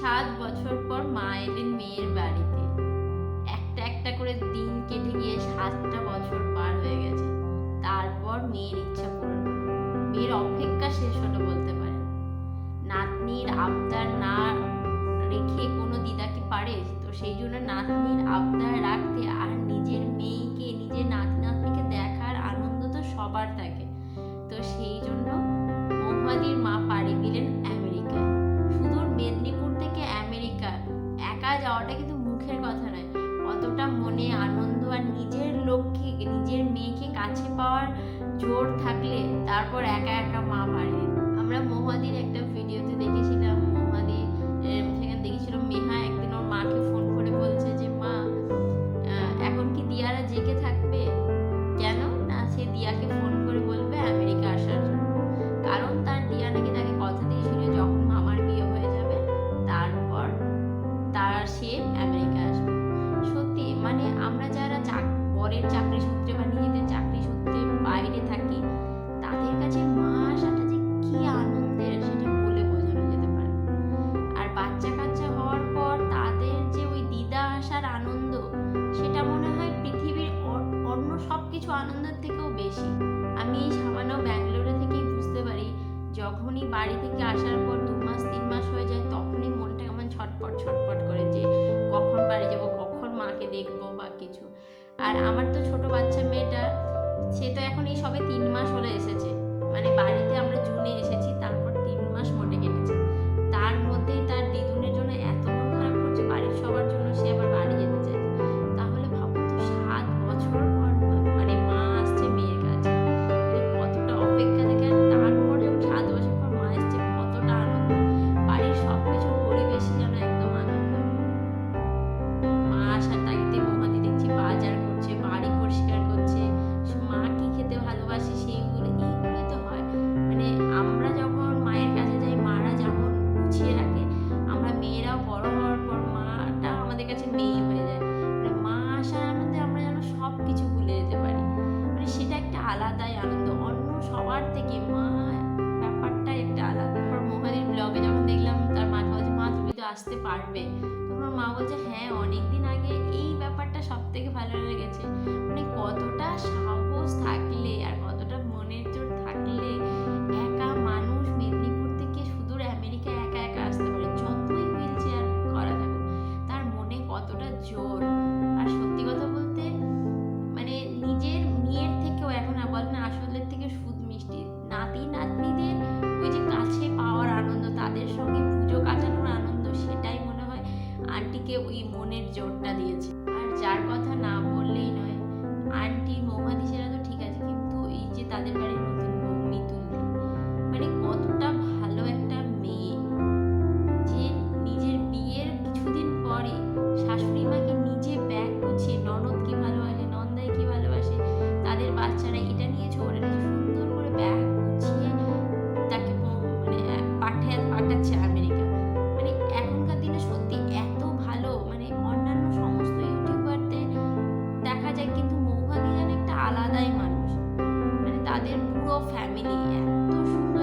সাত বছর পর মা এলেন মেয়ের বাড়িতে। একটা একটা করে দিন কেটে গিয়ে সাতটা বছর পার হয়ে গেছে। তারপর মেয়ের ইচ্ছা পূরণ মেয়ের অপেক্ষা শেষ হলো বলতে পারে নাতনির আবদার না রেখে কোনো দিদা কি পারে? তো সেই জন্য নাতনির আবদার জোর থাকলে তারপর একা একা মা পারে আমরা মহাদির একটা ভিডিওতে দেখেছিলাম মহাদি সেখানে দেখেছিলাম মেহা একদিন ওর মাকে ফোন করে বলছে যে, মা এখন কি দিয়ারা জেগে থাকবে? দেখব বা কিছু। আর আমার তো ছোট বাচ্চা মেয়েটা, সে তো এখন এই সবে তিন মাস হলে এসেছে। কিন্তু অন্য সবার থেকে মা, ব্যাপারটা একটা আলাদা। তারপর মোহালির ব্লগে যখন দেখলাম তার মাকে বলছে, মা, তুমি তো আসতে পারবে। তখন মা বলছে হ্যাঁ অনেকদিন আগে এই ব্যাপারটা সব থেকে ভালো লেগেছে। মানে কতটা সাহস থাকলে আর কতটা মনের জোর থাকলে একা মানুষ মেদিনীপুর থেকে সুদূর আমেরিকা একা একা আসতে পারে। যতই হুইল চেয়ার করা থাকুক, তার মনে কতটা জোর যার কথা না বললেই নয়। আন্টি মৌমাদি সেরা তো ঠিক আছে, কিন্তু এই যে তাদের বাড়ির নতুন বউ মিতুল মানে কতটা ভালো একটা মেয়ে যে নিজের বিয়ের কিছুদিন পরে শাশুড়ি মাকে নিজে ব্যাগ গুছিয়ে ননদকে ভালোবাসে, নন্দাইকে ভালোবাসে, তাদের বাচ্চারা এটা নিয়ে ঝগড়া পুরো ফ্যামিলি এত সুন্দর